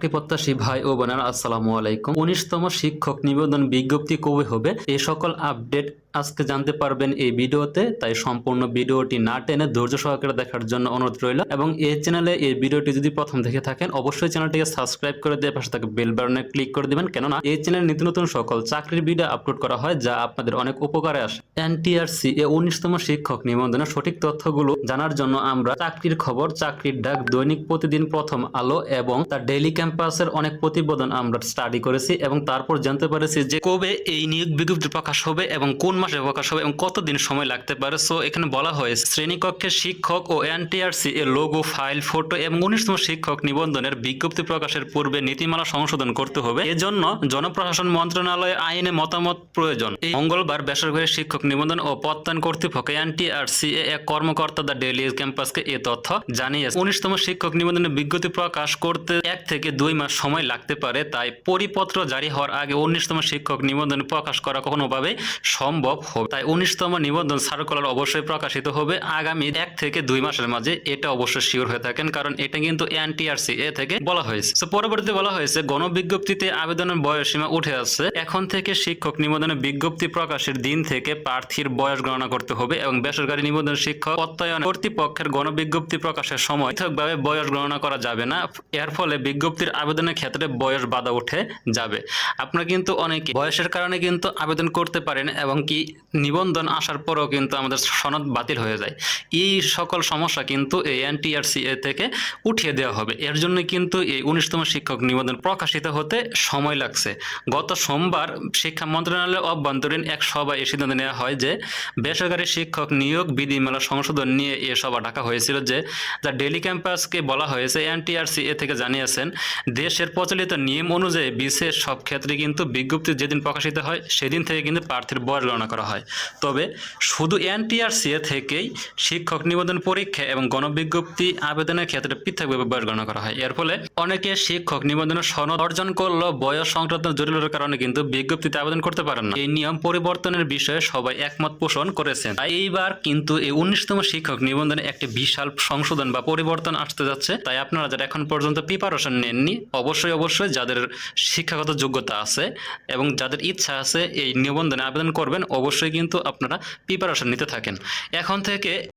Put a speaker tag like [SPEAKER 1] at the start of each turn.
[SPEAKER 1] প্রত্যাশী ভাই ও বোনেরা, আসসালামু আলাইকুম। উনিশতম শিক্ষক নিবেদন বিজ্ঞপ্তি কবে হবে? এ সকল আপডেট আজকে জানতে পারবেন এই ভিডিওতে, তাই সম্পূর্ণ ভিডিওটি না টেনে ধৈর্য সহকারে দেখার জন্য অনুরোধ রইল। এবং এই চ্যানেলে এই ভিডিওটি যদি প্রথম দেখে থাকেন, অবশ্যই চ্যানেলটিকে সাবস্ক্রাইব করে দিয়ে পাশে থাকা বেল বাটনে ক্লিক করে দিবেন। কেননা এই চ্যানেলে নিত্য নতুন সকল চাকরির ভিডিও আপলোড করা হয়, যা আপনাদের অনেক উপকারে আসে। এনটিআরসি এ উনিশতম শিক্ষক নিবন্ধনের সঠিক তথ্যগুলো জানার জন্য আমরা চাকরির খবর, চাকরির ডাক, দৈনিক প্রতিদিন প্রথম আলো এবং তার ডেইলি ক্যাম্পাসের অনেক প্রতিবেদন আমরা স্টাডি করেছি এবং তারপর জানতে পেরেছি যে কবে এই নিয়োগ বিজ্ঞপ্তি প্রকাশ হবে এবং কোন মাসে প্রকাশ হবে এবং কতদিন সময় লাগতে পারে? সো এখানে বলা হয়েছে, শ্রেণীকক্ষের শিক্ষক ও এনটিআরসি এর লোগো ফাইল, ফটো এবং উনিশতম শিক্ষক নিবন্ধনের বিজ্ঞপ্তি প্রকাশের পূর্বে নীতিমালা সংশোধন করতে হবে। এজন্য জনপ্রশাসন মন্ত্রণালয় আইনে মতামত প্রয়োজন। এই মঙ্গলবার বেসরকারি শিক্ষক নিবন্ধন ও প্রত্যয়ন কর্তৃপক্ষ এনটিআরসি এক কর্মকর্তা দ্য ডেইলি ক্যাম্পাসকে এ তথ্য জানিয়েছে। উনিশতম শিক্ষক নিবন্ধনের বিজ্ঞপ্তি প্রকাশ করতে এক থেকে দুই মাস সময় লাগতে পারে, তাই পরিপত্র জারি হওয়ার আগে উনিশতম শিক্ষক নিবন্ধন প্রকাশ করা কখনোভাবে সম্ভব হবে। তাই উনিশতম নিবন্ধন সার্কুলার অবশ্যই প্রকাশিত হবে আগামী এক থেকে দুই মাসের মাঝে। এটা অবশ্যই শিওর হয়ে থাকেন, কারণ এটা কিন্তু এনটিআরসি এ থেকে বলা হয়েছে। তো পরবর্তীতে বলা হয়েছে, গণবিজ্ঞপ্তিতে আবেদনের বয়সসীমা উঠে আসছে। এখন থেকে শিক্ষক নিবন্ধনের বিজ্ঞপ্তি প্রকাশের দিন থেকে প্রার্থীর বয়স গণনা করতে হবে এবং বেসরকারি নিবন্ধন শিক্ষক প্রত্যয়ন কর্তৃপক্ষের গণবিজ্ঞপ্তি প্রকাশের সময় পৃথকভাবে বয়স গণনা করা যাবে না। এর ফলে বিজ্ঞপ্তির আবেদনের ক্ষেত্রে বয়স বাধা উঠে যাবে। আপনারা কিন্তু অনেকে বয়সের কারণে কিন্তু আবেদন করতে পারেন এবং কি নিবন্ধন আসার পরও কিন্তু আমাদের সনদ বাতিল হয়ে যায়। এই সকল সমস্যা কিন্তু এই এনটিআরসি এ থেকে উঠিয়ে দেওয়া হবে। এর জন্য কিন্তু এই উনিশতম শিক্ষক নিবন্ধন প্রকাশিত হতে সময় লাগছে। গত সোমবার শিক্ষা মন্ত্রণালয়ের অভ্যন্তরীণ এক সভায় এই সিদ্ধান্ত নেওয়া হয় যে, বেসরকারি শিক্ষক নিয়োগ বিধিমালা সংশোধন নিয়ে এ সভা ডাকা হয়েছিল যে, যা ডেলি ক্যাম্পাসকে বলা হয়েছে এনটিআরসি এ থেকে জানিয়েছেন, দেশের প্রচলিত নিয়ম অনুযায়ী বিশেষ সব ক্ষেত্রে কিন্তু বিজ্ঞপ্তি যেদিন প্রকাশিত হয়, সেদিন থেকে কিন্তু প্রার্থীর বয়স গণনা করা হয়। তবে শুধু এনটিআরসি এ থেকেই শিক্ষক নিবন্ধন পরীক্ষা এবং গণবিজ্ঞপ্তি আবেদনের ক্ষেত্রে পৃথকভাবে বয়স গণনা করা হয়। এর ফলে অনেকে শিক্ষক নিবন্ধনের সনদ অর্জন করলেও বয়স সংক্রান্ত জটিলতার কারণে কিন্তু বিজ্ঞপ্তিতে আবেদন করতে পারেন না। এই নিয়ম পরিবর্তনের বিষয়ে সবাই একমত পোষণ করেছেন। তাই এইবার কিন্তু এই উনিশতম শিক্ষক নিবন্ধনে একটি বিশাল সংশোধন বা পরিবর্তন আসতে যাচ্ছে। তাই আপনারা যারা এখন পর্যন্ত প্রিপারেশন নেননি, অবশ্যই অবশ্যই যাদের শিক্ষাগত যোগ্যতা আছে এবং যাদের ইচ্ছা আছে এই নিবন্ধনে আবেদন করবেন অবশ্যই কিন্তু আপনারা প্রিপারেশন নিতে থাকেন। এখন থেকে